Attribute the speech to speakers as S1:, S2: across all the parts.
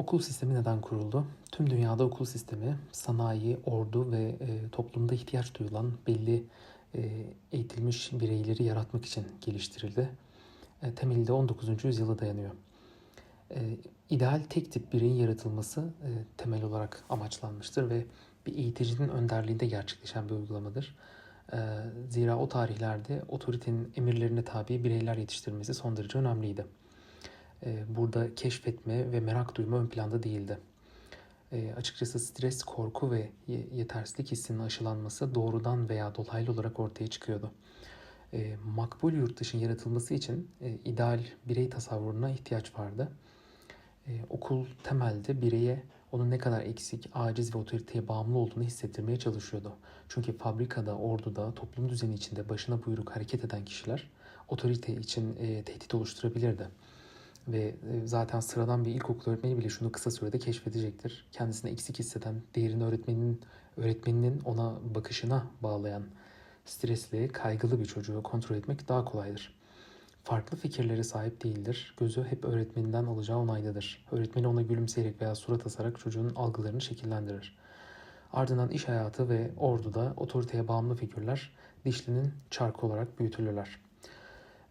S1: Okul sistemi neden kuruldu? Tüm dünyada okul sistemi sanayi, ordu ve e, toplumda ihtiyaç duyulan belli e, eğitilmiş bireyleri yaratmak için geliştirildi. E, temelde 19. yüzyıla dayanıyor. E, ideal tek tip bireyin yaratılması e, temel olarak amaçlanmıştır ve bir eğiticinin önderliğinde gerçekleşen bir uygulamadır. E, zira o tarihlerde otoritenin emirlerine tabi bireyler yetiştirmesi son derece önemliydi. E, burada keşfetme ve merak duyma ön planda değildi. E, açıkçası stres, korku ve ye- yetersizlik hissinin aşılanması doğrudan veya dolaylı olarak ortaya çıkıyordu. E, makbul yurttaşın yaratılması için e, ideal birey tasavvuruna ihtiyaç vardı. E, okul temelde bireye onun ne kadar eksik, aciz ve otoriteye bağımlı olduğunu hissettirmeye çalışıyordu. Çünkü fabrikada, orduda, toplum düzeni içinde başına buyruk hareket eden kişiler otorite için e, tehdit oluşturabilirdi. Ve e, zaten sıradan bir ilkokul öğretmeni bile şunu kısa sürede keşfedecektir. Kendisini eksik hisseden, değerini öğretmeninin öğretmeninin ona bakışına bağlayan stresli, kaygılı bir çocuğu kontrol etmek daha kolaydır. Farklı fikirlere sahip değildir. Gözü hep öğretmeninden alacağı onaydadır. Öğretmeni ona gülümseyerek veya surat asarak çocuğun algılarını şekillendirir. Ardından iş hayatı ve orduda otoriteye bağımlı figürler dişlinin çarkı olarak büyütülürler.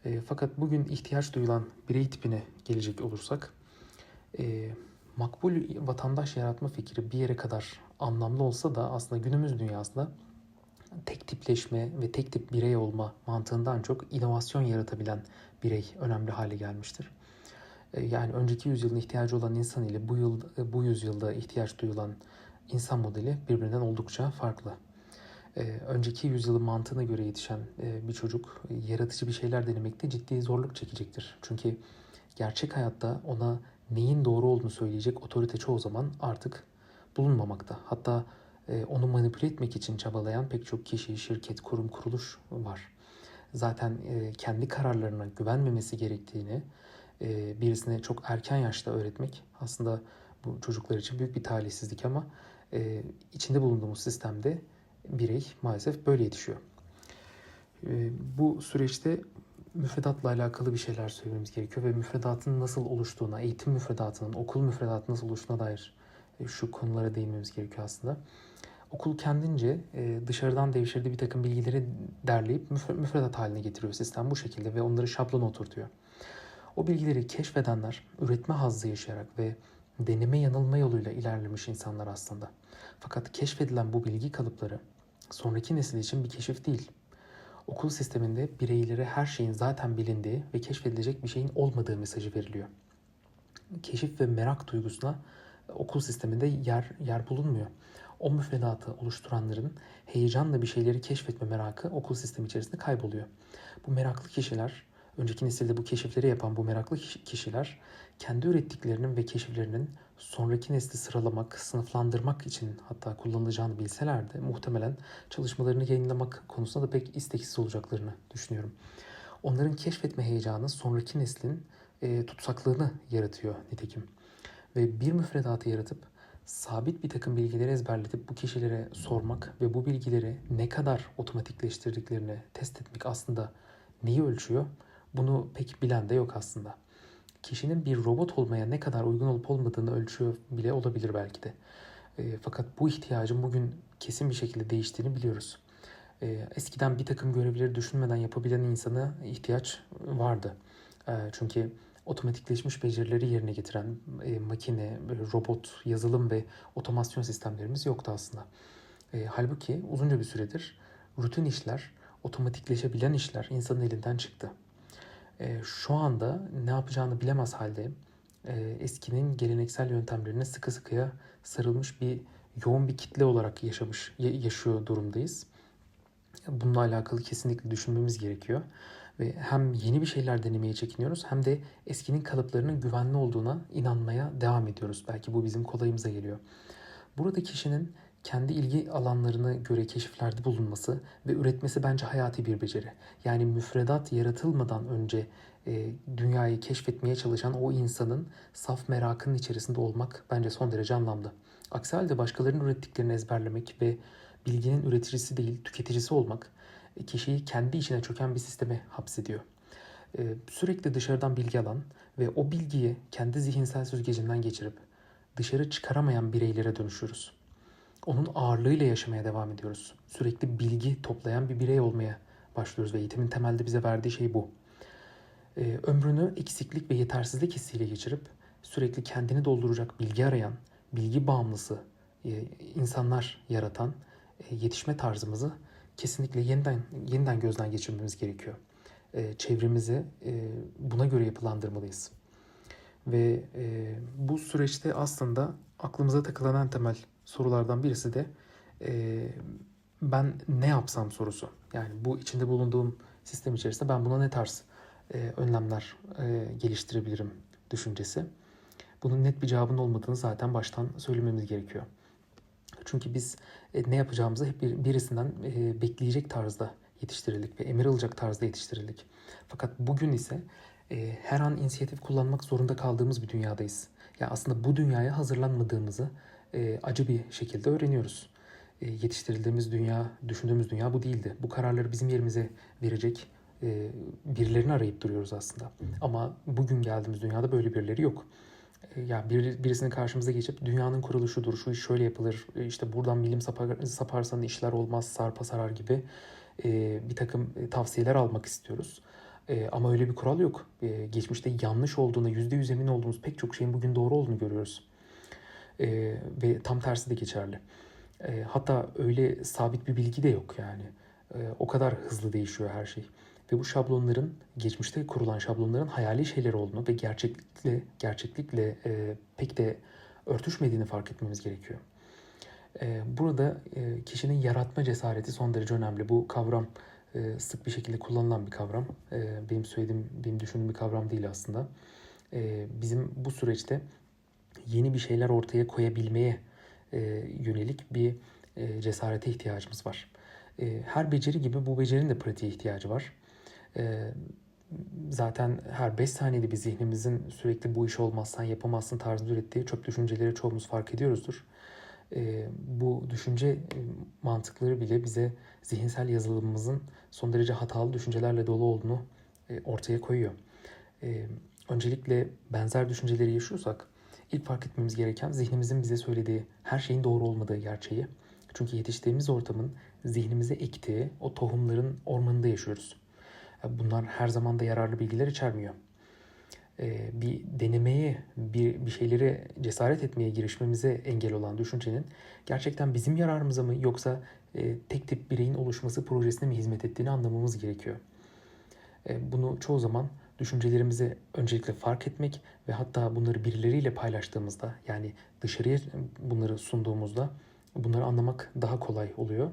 S1: E, fakat bugün ihtiyaç duyulan birey tipine gelecek olursak, e, makbul vatandaş yaratma fikri bir yere kadar anlamlı olsa da aslında günümüz dünyasında tek tipleşme ve tek tip birey olma mantığından çok inovasyon yaratabilen birey önemli hale gelmiştir. E, yani önceki yüzyılın ihtiyacı olan insan ile bu yıl bu yüzyılda ihtiyaç duyulan insan modeli birbirinden oldukça farklı. Ee, önceki yüzyılın mantığına göre yetişen e, bir çocuk e, yaratıcı bir şeyler denemekte ciddi zorluk çekecektir. Çünkü gerçek hayatta ona neyin doğru olduğunu söyleyecek otorite çoğu zaman artık bulunmamakta. Hatta e, onu manipüle etmek için çabalayan pek çok kişi, şirket, kurum, kuruluş var. Zaten kendi kararlarına güvenmemesi gerektiğini birisine çok erken yaşta öğretmek aslında bu çocuklar için büyük bir talihsizlik ama içinde bulunduğumuz sistemde birey maalesef böyle yetişiyor. E, bu süreçte müfredatla alakalı bir şeyler söylememiz gerekiyor ve müfredatın nasıl oluştuğuna, eğitim müfredatının, okul müfredatının nasıl oluştuğuna dair e, şu konulara değinmemiz gerekiyor aslında. Okul kendince e, dışarıdan devşirdiği bir takım bilgileri derleyip müfre- müfredat haline getiriyor sistem bu şekilde ve onları şablona oturtuyor. O bilgileri keşfedenler üretme hazzı yaşayarak ve deneme yanılma yoluyla ilerlemiş insanlar aslında. Fakat keşfedilen bu bilgi kalıpları sonraki nesil için bir keşif değil. Okul sisteminde bireylere her şeyin zaten bilindiği ve keşfedilecek bir şeyin olmadığı mesajı veriliyor. Keşif ve merak duygusuna okul sisteminde yer yer bulunmuyor. O müfredatı oluşturanların heyecanla bir şeyleri keşfetme merakı okul sistemi içerisinde kayboluyor. Bu meraklı kişiler, önceki nesilde bu keşifleri yapan bu meraklı kişiler kendi ürettiklerinin ve keşiflerinin sonraki nesli sıralamak, sınıflandırmak için hatta kullanılacağını bilseler de muhtemelen çalışmalarını yayınlamak konusunda da pek isteksiz olacaklarını düşünüyorum. Onların keşfetme heyecanı sonraki neslin e, tutsaklığını yaratıyor nitekim. Ve bir müfredatı yaratıp sabit bir takım bilgileri ezberletip bu kişilere sormak ve bu bilgileri ne kadar otomatikleştirdiklerini test etmek aslında neyi ölçüyor? Bunu pek bilen de yok aslında kişinin bir robot olmaya ne kadar uygun olup olmadığını ölçüyor bile olabilir belki de. E, fakat bu ihtiyacın bugün kesin bir şekilde değiştiğini biliyoruz. E, eskiden bir takım görevleri düşünmeden yapabilen insana ihtiyaç vardı. E, çünkü otomatikleşmiş becerileri yerine getiren e, makine, robot, yazılım ve otomasyon sistemlerimiz yoktu aslında. E, halbuki uzunca bir süredir rutin işler, otomatikleşebilen işler insanın elinden çıktı e, şu anda ne yapacağını bilemez halde e, eskinin geleneksel yöntemlerine sıkı sıkıya sarılmış bir yoğun bir kitle olarak yaşamış yaşıyor durumdayız. Bununla alakalı kesinlikle düşünmemiz gerekiyor. Ve hem yeni bir şeyler denemeye çekiniyoruz hem de eskinin kalıplarının güvenli olduğuna inanmaya devam ediyoruz. Belki bu bizim kolayımıza geliyor. Burada kişinin kendi ilgi alanlarına göre keşiflerde bulunması ve üretmesi bence hayati bir beceri. Yani müfredat yaratılmadan önce e, dünyayı keşfetmeye çalışan o insanın saf merakının içerisinde olmak bence son derece anlamlı. Aksi halde başkalarının ürettiklerini ezberlemek ve bilginin üreticisi değil tüketicisi olmak e, kişiyi kendi içine çöken bir sisteme hapsediyor. E, sürekli dışarıdan bilgi alan ve o bilgiyi kendi zihinsel süzgecinden geçirip dışarı çıkaramayan bireylere dönüşüyoruz. Onun ağırlığıyla yaşamaya devam ediyoruz. Sürekli bilgi toplayan bir birey olmaya başlıyoruz ve eğitimin temelde bize verdiği şey bu. Ee, ömrünü eksiklik ve yetersizlik hissiyle geçirip sürekli kendini dolduracak bilgi arayan, bilgi bağımlısı e, insanlar yaratan e, yetişme tarzımızı kesinlikle yeniden yeniden gözden geçirmemiz gerekiyor. E, çevremizi e, buna göre yapılandırmalıyız. Ve e, bu süreçte aslında aklımıza takılan en temel sorulardan birisi de e, ben ne yapsam sorusu. Yani bu içinde bulunduğum sistem içerisinde ben buna ne tarz e, önlemler e, geliştirebilirim düşüncesi. Bunun net bir cevabının olmadığını zaten baştan söylememiz gerekiyor. Çünkü biz e, ne yapacağımızı hep bir, birisinden e, bekleyecek tarzda yetiştirildik ve emir alacak tarzda yetiştirildik. Fakat bugün ise e, her an inisiyatif kullanmak zorunda kaldığımız bir dünyadayız. Ya yani aslında bu dünyaya hazırlanmadığımızı e, acı bir şekilde öğreniyoruz. E, yetiştirildiğimiz dünya, düşündüğümüz dünya bu değildi. Bu kararları bizim yerimize verecek e, birilerini arayıp duruyoruz aslında. Ama bugün geldiğimiz dünyada böyle birileri yok. E, ya bir, birisinin karşımıza geçip dünyanın kuruluşudur, şu iş şöyle yapılır, e, işte buradan bilim sapar, saparsan işler olmaz, sarpa sarar gibi e, bir takım e, tavsiyeler almak istiyoruz. E, ama öyle bir kural yok. E, geçmişte yanlış olduğuna yüzde yüz emin olduğumuz pek çok şeyin bugün doğru olduğunu görüyoruz. E, ve tam tersi de geçerli. E, hatta öyle sabit bir bilgi de yok yani. E, o kadar hızlı değişiyor her şey. Ve bu şablonların, geçmişte kurulan şablonların hayali şeyler olduğunu ve gerçeklikle, gerçeklikle e, pek de örtüşmediğini fark etmemiz gerekiyor. E, burada e, kişinin yaratma cesareti son derece önemli. Bu kavram e, sık bir şekilde kullanılan bir kavram. E, benim söylediğim, benim düşündüğüm bir kavram değil aslında. E, bizim bu süreçte yeni bir şeyler ortaya koyabilmeye e, yönelik bir e, cesarete ihtiyacımız var. E, her beceri gibi bu becerinin de pratiğe ihtiyacı var. E, zaten her 5 saniyede bir zihnimizin sürekli bu iş olmazsan yapamazsın tarzında ürettiği çöp düşünceleri çoğumuz fark ediyoruzdur. E, bu düşünce mantıkları bile bize zihinsel yazılımımızın son derece hatalı düşüncelerle dolu olduğunu e, ortaya koyuyor. E, öncelikle benzer düşünceleri yaşıyorsak ilk fark etmemiz gereken zihnimizin bize söylediği her şeyin doğru olmadığı gerçeği. Çünkü yetiştiğimiz ortamın zihnimize ektiği o tohumların ormanında yaşıyoruz. Bunlar her zaman da yararlı bilgiler içermiyor. Bir denemeye, bir, bir şeyleri cesaret etmeye girişmemize engel olan düşüncenin gerçekten bizim yararımıza mı yoksa tek tip bireyin oluşması projesine mi hizmet ettiğini anlamamız gerekiyor. Bunu çoğu zaman düşüncelerimizi öncelikle fark etmek ve hatta bunları birileriyle paylaştığımızda yani dışarıya bunları sunduğumuzda bunları anlamak daha kolay oluyor.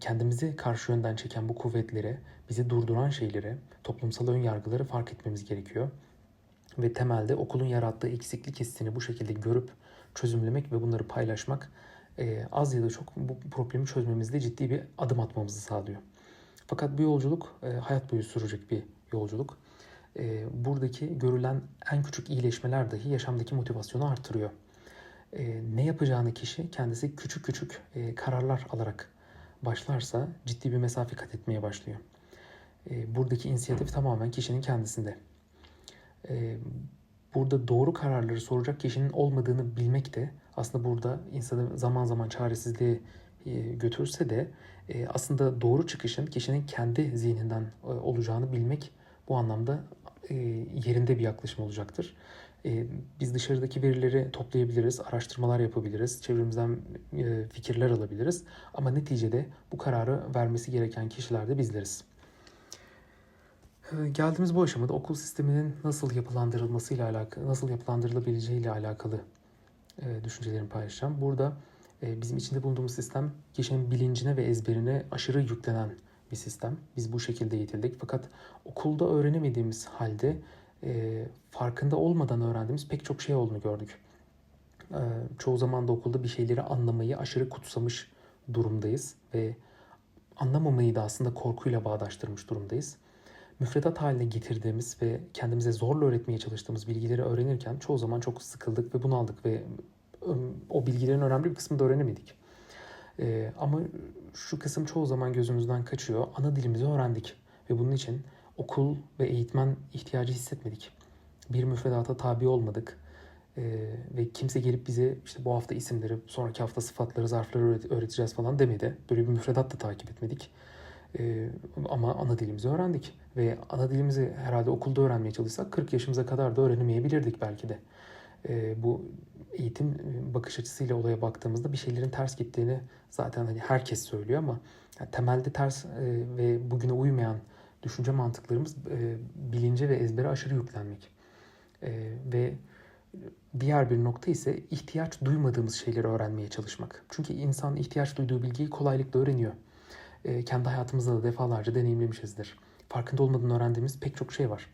S1: Kendimizi karşı yönden çeken bu kuvvetlere, bizi durduran şeylere, toplumsal ön yargıları fark etmemiz gerekiyor. Ve temelde okulun yarattığı eksiklik hissini bu şekilde görüp çözümlemek ve bunları paylaşmak az ya da çok bu problemi çözmemizde ciddi bir adım atmamızı sağlıyor. Fakat bu yolculuk hayat boyu sürecek bir yolculuk. Buradaki görülen en küçük iyileşmeler dahi yaşamdaki motivasyonu artırıyor. Ne yapacağını kişi kendisi küçük küçük kararlar alarak başlarsa ciddi bir mesafe kat etmeye başlıyor. Buradaki inisiyatif tamamen kişinin kendisinde. Burada doğru kararları soracak kişinin olmadığını bilmek de aslında burada insanı zaman zaman çaresizliğe götürse de aslında doğru çıkışın kişinin kendi zihninden olacağını bilmek bu anlamda yerinde bir yaklaşım olacaktır. Biz dışarıdaki verileri toplayabiliriz, araştırmalar yapabiliriz, çevremizden fikirler alabiliriz. Ama neticede bu kararı vermesi gereken kişiler de bizleriz. Geldiğimiz bu aşamada okul sisteminin nasıl yapılandırılmasıyla alakalı, nasıl yapılandırılabileceğiyle alakalı düşüncelerimi paylaşacağım. Burada bizim içinde bulunduğumuz sistem kişinin bilincine ve ezberine aşırı yüklenen bir sistem. Biz bu şekilde eğitildik. Fakat okulda öğrenemediğimiz halde e, farkında olmadan öğrendiğimiz pek çok şey olduğunu gördük. E, çoğu zaman da okulda bir şeyleri anlamayı aşırı kutsamış durumdayız ve anlamamayı da aslında korkuyla bağdaştırmış durumdayız. Müfredat haline getirdiğimiz ve kendimize zorla öğretmeye çalıştığımız bilgileri öğrenirken çoğu zaman çok sıkıldık ve bunaldık ve o bilgilerin önemli bir kısmını da öğrenemedik. Ee, ama şu kısım çoğu zaman gözümüzden kaçıyor. Ana dilimizi öğrendik ve bunun için okul ve eğitmen ihtiyacı hissetmedik. Bir müfredata tabi olmadık. E, ve kimse gelip bize işte bu hafta isimleri, sonraki hafta sıfatları, zarfları öğret- öğreteceğiz falan demedi. Böyle bir müfredat da takip etmedik. E, ama ana dilimizi öğrendik. Ve ana dilimizi herhalde okulda öğrenmeye çalışsak 40 yaşımıza kadar da öğrenemeyebilirdik belki de. E, bu eğitim e, bakış açısıyla olaya baktığımızda bir şeylerin ters gittiğini zaten hani herkes söylüyor ama yani temelde ters e, ve bugüne uymayan düşünce mantıklarımız e, bilince ve ezbere aşırı yüklenmek. E, ve diğer bir nokta ise ihtiyaç duymadığımız şeyleri öğrenmeye çalışmak. Çünkü insan ihtiyaç duyduğu bilgiyi kolaylıkla öğreniyor. E, kendi hayatımızda da defalarca deneyimlemişizdir. Farkında olmadan öğrendiğimiz pek çok şey var.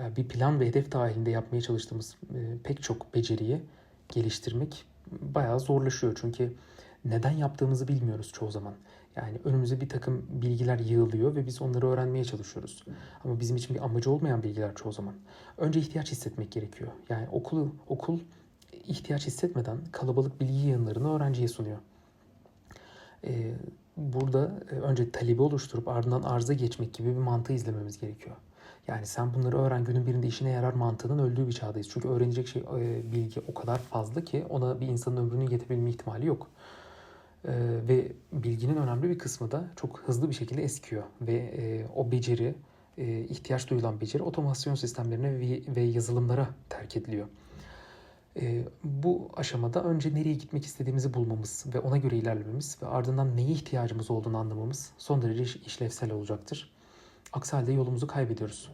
S1: E, bir plan ve hedef dahilinde yapmaya çalıştığımız e, pek çok beceriyi geliştirmek bayağı zorlaşıyor. Çünkü neden yaptığımızı bilmiyoruz çoğu zaman. Yani önümüze bir takım bilgiler yığılıyor ve biz onları öğrenmeye çalışıyoruz. Ama bizim için bir amacı olmayan bilgiler çoğu zaman. Önce ihtiyaç hissetmek gerekiyor. Yani okul okul ihtiyaç hissetmeden kalabalık bilgi yığınlarını öğrenciye sunuyor. Ee, burada e, önce talebi oluşturup ardından arıza geçmek gibi bir mantığı izlememiz gerekiyor. Yani sen bunları öğren günün birinde işine yarar mantığının öldüğü bir çağdayız. Çünkü öğrenecek şey e, bilgi o kadar fazla ki ona bir insanın ömrünün yetebilme ihtimali yok. Ee, ve bilginin önemli bir kısmı da çok hızlı bir şekilde eskiyor ve e, o beceri, e, ihtiyaç duyulan beceri otomasyon sistemlerine ve, ve yazılımlara terk ediliyor. E, bu aşamada önce nereye gitmek istediğimizi bulmamız ve ona göre ilerlememiz ve ardından neye ihtiyacımız olduğunu anlamamız son derece iş- işlevsel olacaktır. Aksi halde yolumuzu kaybediyoruz.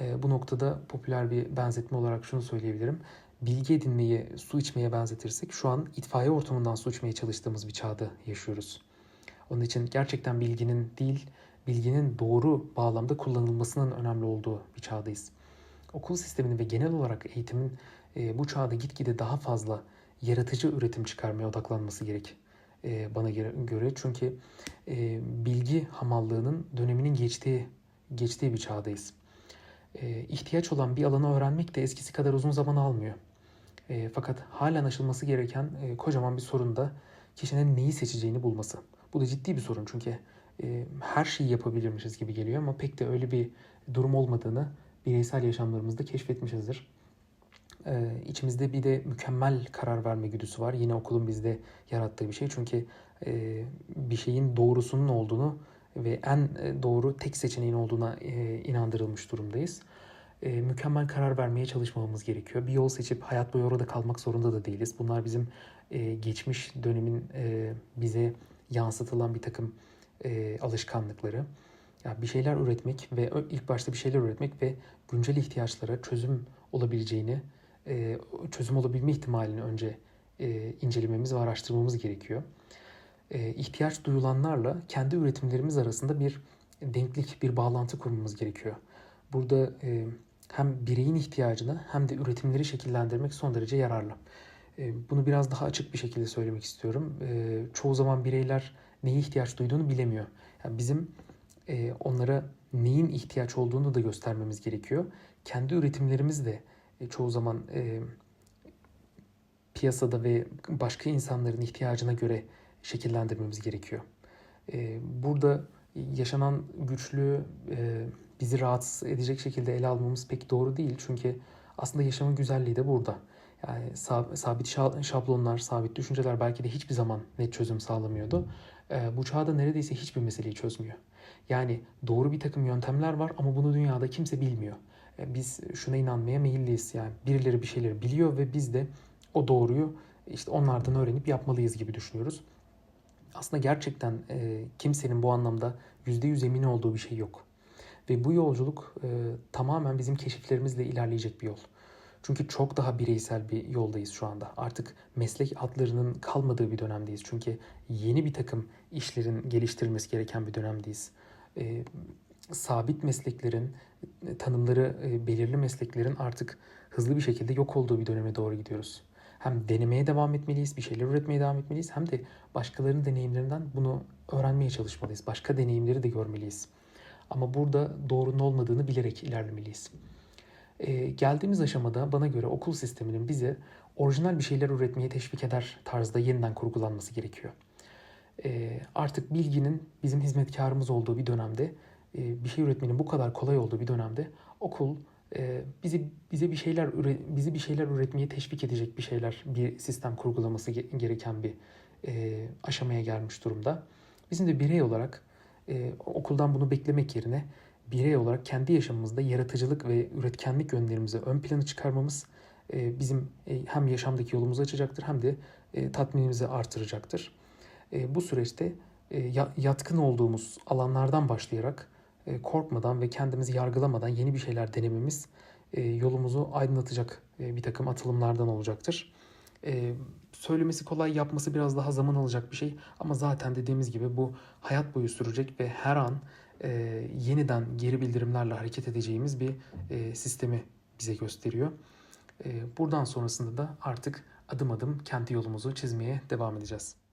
S1: E, bu noktada popüler bir benzetme olarak şunu söyleyebilirim. Bilgi edinmeyi su içmeye benzetirsek şu an itfaiye ortamından su içmeye çalıştığımız bir çağda yaşıyoruz. Onun için gerçekten bilginin değil, bilginin doğru bağlamda kullanılmasının önemli olduğu bir çağdayız. Okul sisteminin ve genel olarak eğitimin e, bu çağda gitgide daha fazla yaratıcı üretim çıkarmaya odaklanması gerek bana göre. Çünkü e, bilgi hamallığının döneminin geçtiği geçtiği bir çağdayız. E, ihtiyaç olan bir alanı öğrenmek de eskisi kadar uzun zaman almıyor. E, fakat halen aşılması gereken e, kocaman bir sorun da kişinin neyi seçeceğini bulması. Bu da ciddi bir sorun çünkü e, her şeyi yapabilirmişiz gibi geliyor ama pek de öyle bir durum olmadığını bireysel yaşamlarımızda keşfetmişizdir. E, içimizde bir de mükemmel karar verme güdüsü var. Yine okulun bizde yarattığı bir şey. Çünkü e, bir şeyin doğrusunun olduğunu ve en e, doğru tek seçeneğin olduğuna e, inandırılmış durumdayız. E, mükemmel karar vermeye çalışmamamız gerekiyor. Bir yol seçip hayat boyu orada kalmak zorunda da değiliz. Bunlar bizim e, geçmiş dönemin e, bize yansıtılan bir takım e, alışkanlıkları. Ya bir şeyler üretmek ve ilk başta bir şeyler üretmek ve güncel ihtiyaçlara çözüm olabileceğini, e, çözüm olabilme ihtimalini önce e, incelememiz ve araştırmamız gerekiyor. E, ihtiyaç duyulanlarla kendi üretimlerimiz arasında bir denklik, bir bağlantı kurmamız gerekiyor. Burada e, hem bireyin ihtiyacını hem de üretimleri şekillendirmek son derece yararlı. Bunu biraz daha açık bir şekilde söylemek istiyorum. Çoğu zaman bireyler neye ihtiyaç duyduğunu bilemiyor. Yani bizim onlara neyin ihtiyaç olduğunu da göstermemiz gerekiyor. Kendi üretimlerimiz de çoğu zaman e, piyasada ve başka insanların ihtiyacına göre şekillendirmemiz gerekiyor. E, burada yaşanan güçlüğü e, bizi rahatsız edecek şekilde ele almamız pek doğru değil. Çünkü aslında yaşamın güzelliği de burada. Yani sab- sabit şa- şablonlar, sabit düşünceler belki de hiçbir zaman net çözüm sağlamıyordu. E, bu çağda neredeyse hiçbir meseleyi çözmüyor. Yani doğru bir takım yöntemler var ama bunu dünyada kimse bilmiyor. E, biz şuna inanmaya meyilliyiz. Yani birileri bir şeyleri biliyor ve biz de o doğruyu işte onlardan öğrenip yapmalıyız gibi düşünüyoruz. Aslında gerçekten e, kimsenin bu anlamda %100 emin olduğu bir şey yok. Ve bu yolculuk e, tamamen bizim keşiflerimizle ilerleyecek bir yol. Çünkü çok daha bireysel bir yoldayız şu anda. Artık meslek adlarının kalmadığı bir dönemdeyiz. Çünkü yeni bir takım işlerin geliştirilmesi gereken bir dönemdeyiz. E, sabit mesleklerin, e, tanımları e, belirli mesleklerin artık hızlı bir şekilde yok olduğu bir döneme doğru gidiyoruz. Hem denemeye devam etmeliyiz, bir şeyler üretmeye devam etmeliyiz hem de başkalarının deneyimlerinden bunu öğrenmeye çalışmalıyız. Başka deneyimleri de görmeliyiz. Ama burada doğrunun olmadığını bilerek ilerlemeliyiz. Ee, geldiğimiz aşamada bana göre okul sisteminin bize orijinal bir şeyler üretmeye teşvik eder tarzda yeniden kurgulanması gerekiyor. Ee, artık bilginin bizim hizmetkarımız olduğu bir dönemde, bir şey üretmenin bu kadar kolay olduğu bir dönemde okul e, bizi bize bir şeyler bizi bir şeyler üretmeye teşvik edecek bir şeyler bir sistem kurgulaması ge- gereken bir e, aşamaya gelmiş durumda. Bizim de birey olarak e, okuldan bunu beklemek yerine birey olarak kendi yaşamımızda yaratıcılık ve üretkenlik yönlerimizi ön plana çıkarmamız e, bizim e, hem yaşamdaki yolumuzu açacaktır hem de e, tatminimizi artıracaktır. E, bu süreçte e, ya- yatkın olduğumuz alanlardan başlayarak e, korkmadan ve kendimizi yargılamadan yeni bir şeyler denememiz e, yolumuzu aydınlatacak e, bir takım atılımlardan olacaktır. E, söylemesi kolay, yapması biraz daha zaman alacak bir şey ama zaten dediğimiz gibi bu hayat boyu sürecek ve her an e, yeniden geri bildirimlerle hareket edeceğimiz bir e, sistemi bize gösteriyor. E, buradan sonrasında da artık adım adım kendi yolumuzu çizmeye devam edeceğiz.